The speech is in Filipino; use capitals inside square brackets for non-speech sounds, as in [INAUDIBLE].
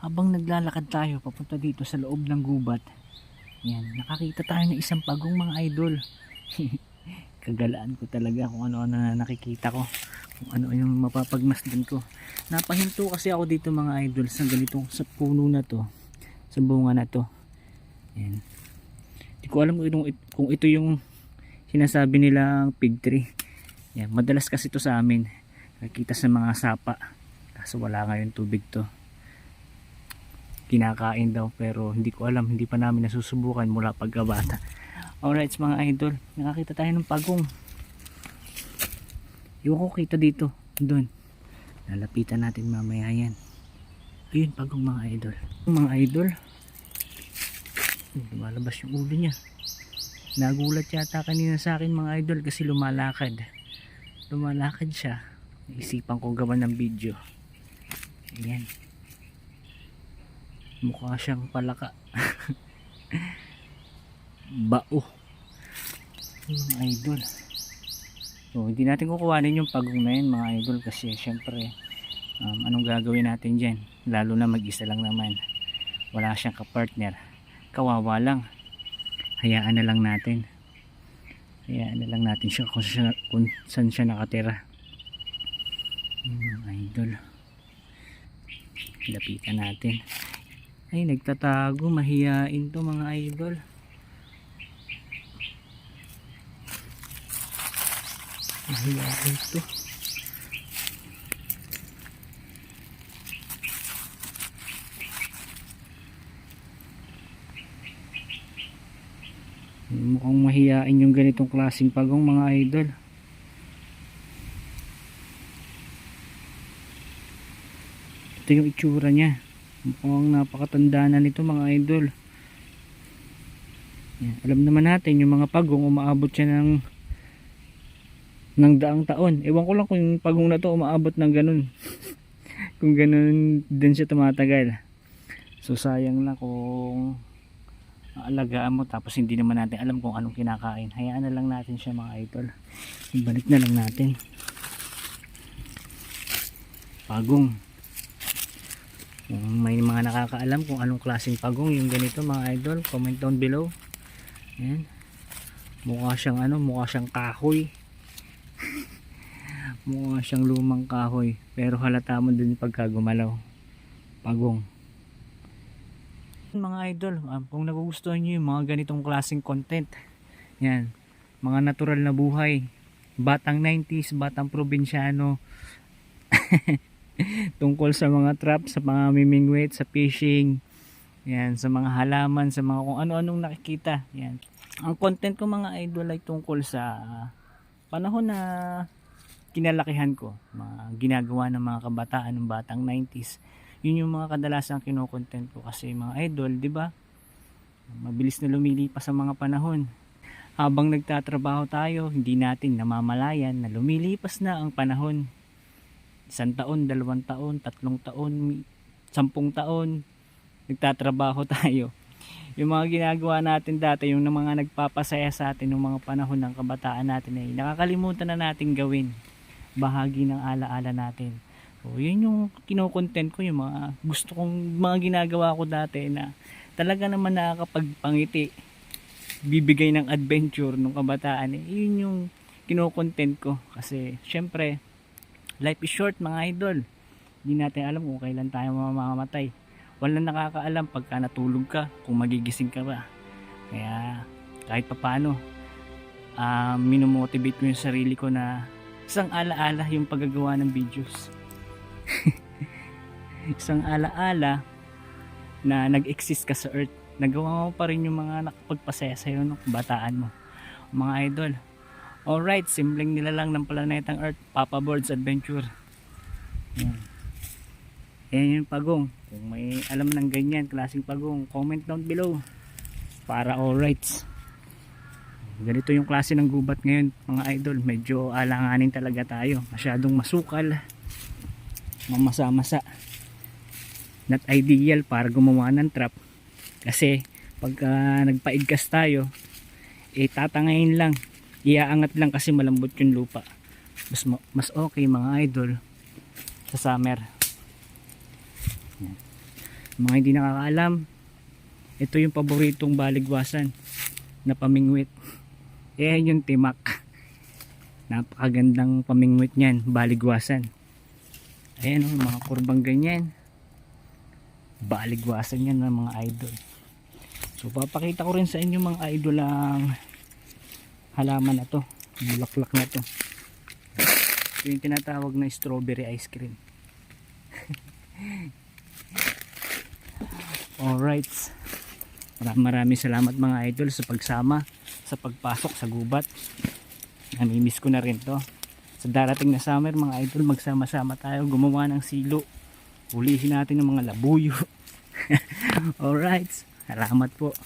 habang naglalakad tayo papunta dito sa loob ng gubat. Yan nakakita tayo ng isang pagong mga idol. [LAUGHS] Kagalaan ko talaga kung ano-ano na nakikita ko. Kung ano yung mapapagmasdan ko. Napahinto kasi ako dito mga idol sa ganitong sa puno na to. Sa bunga na to. Yan. Hindi ko alam kung, kung ito yung sinasabi nilang pig tree. Yan madalas kasi ito sa amin. Nakikita sa mga sapa. Kaso wala ngayon tubig to kinakain daw pero hindi ko alam hindi pa namin nasusubukan mula pagkabata. Alright mga idol nakakita tayo ng pagong. Iwan ko kita dito doon lalapitan natin mamaya yan. Ayun pagong mga idol. Mga idol lumalabas yung ulo niya. Nagulat yata kanina sa akin mga idol kasi lumalakad. Lumalakad siya. Naisipan ko gawa ng video. Ayan mukha siyang palaka. [LAUGHS] Bao. Mga idol. So hindi natin kukuhanin yung pagong na yun mga idol kasi syempre um, anong gagawin natin dyan? Lalo na mag isa lang naman. Wala siyang kapartner. Kawawa lang. Hayaan na lang natin. Hayaan na lang natin siya kung, siya, kung saan siya nakatira. Mga idol. Lapitan natin ay nagtatago. Mahiyain to mga idol. Mahiyain to. Mukhang mahiyain yung ganitong klaseng pagong mga idol. Ito yung itsura niya mukhang napakatanda na nito mga idol. Yan. alam naman natin yung mga pagong umaabot siya ng ng daang taon. Ewan ko lang kung yung pagong na to umaabot ng ganun. [LAUGHS] Kung ganun din siya tumatagal. So sayang lang kung aalagaan mo tapos hindi naman natin alam kung anong kinakain. Hayaan na lang natin siya mga idol. Ibalik na lang natin. Pagong kung may mga nakakaalam kung anong klaseng pagong yung ganito mga idol comment down below. Yan mukha siyang ano mukha siyang kahoy. [LAUGHS] Mukha siyang lumang kahoy. Pero halata mo din pagka gumalaw. Pagong. Mga idol um, kung nagugustuhan nyo yung mga ganitong klaseng content yan mga natural na buhay batang 90s batang probinsyano [LAUGHS] [LAUGHS] tungkol sa mga trap sa mga mimingwit sa fishing yan sa mga halaman sa mga kung ano-anong nakikita yan. Ang content ko mga idol ay tungkol sa panahon na kinalakihan ko mga ginagawa ng mga kabataan ng batang 90s yun yung mga kadalasan kinokontent ko kasi mga idol di ba? Mabilis na lumilipas ang mga panahon. Habang nagtatrabaho tayo hindi natin namamalayan na lumilipas na ang panahon isang taon, dalawang taon, tatlong taon, sampung taon nagtatrabaho [LAUGHS] tayo. Yung mga ginagawa natin dati yung mga nagpapasaya sa atin ng mga panahon ng kabataan natin ay nakakalimutan na natin gawin. Bahagi ng alaala natin. So yun yung kinokontent ko yung mga gusto kong mga ginagawa ko dati na talaga naman nakakapagpangiti. Bibigay ng adventure ng kabataan eh, yun yung kinokontent ko. Kasi syempre life is short mga idol. Hindi natin alam kung kailan tayo mamamatay. Walang nakakaalam pagka natulog ka kung magigising ka ba. Kaya kahit papano uh, minomotivate ko yung sarili ko na isang alaala yung paggagawa ng videos. [LAUGHS] Isang alaala na nag-exist ka sa earth. Nagawa mo pa rin yung mga nakapagpasaya sa'yo nung bataan mo. Mga idol alright simpleng nila lang ng planetang earth Papa Boards Adventure. Yan. Yan yung pagong. Kung may alam ng ganyan klaseng pagong comment down below. Para alright ganito yung klase ng gubat ngayon mga idol. Medyo alanganin talaga tayo. Masyadong masukal. Mamasa-masa. Not ideal para gumawa ng trap. Kasi pagka nagpaigkas tayo eh tatangayin lang iaangat lang kasi malambot yung lupa mas, ma- mas okay mga idol sa summer Yan. Mga hindi nakakaalam, ito yung paboritong baligwasan na pamingwit. [LAUGHS] Eh, yung timak. [LAUGHS] Napakagandang pamingwit niyan, baligwasan. Ayan oh, mga kurbang ganyan. Baligwasan yan ng mga idol. So papakita ko rin sa inyo mga idol ang halaman na to. Bulaklak na to. Ito yung tinatawag na strawberry ice cream. [LAUGHS] Alright. Maraming maraming salamat mga idol sa pagsama sa pagpasok sa gubat. Namimiss ko na rin to. Sa darating na summer mga idol magsama-sama tayo gumawa ng silo. Ulihin natin ng mga labuyo. [LAUGHS] Alright. Salamat po.